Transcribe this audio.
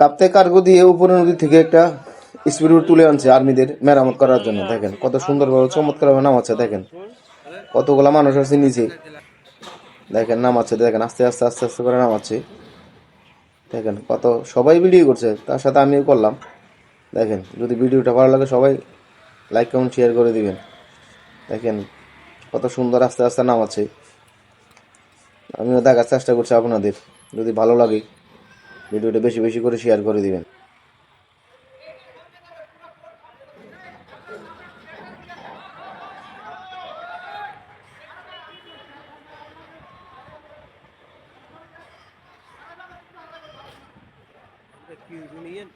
কাপ্তে cargo দিয়ে উপরে নদী থেকে একটা স্পিড তুলে আনছে আর্মিদের মেরামত করার জন্য, দেখেন। কত সুন্দরভাবে, চমৎকারভাবে নামাচ্ছে, দেখেন। কতগুলো মানুষ আছে নিচে। দেখেন, নামাচ্ছে, দেখেন, আস্তে আস্তে আস্তে আস্তে করে নামাচ্ছে। দেখেন, কত সবাই ভিডিও করছে, তার সাথে আমিও করলাম। দেখেন, যদি ভিডিওটা ভালো লাগে সবাই লাইক কমেন্ট শেয়ার করে দিবেন। দেখেন, কত সুন্দর আস্তে আস্তে নামাচ্ছে। আমিও দেখার চেষ্টা করছি আপনাদের। যদি ভালো লাগে ভিডিওটা বেশি বেশি করে শেয়ার করে দিবেন। Thank union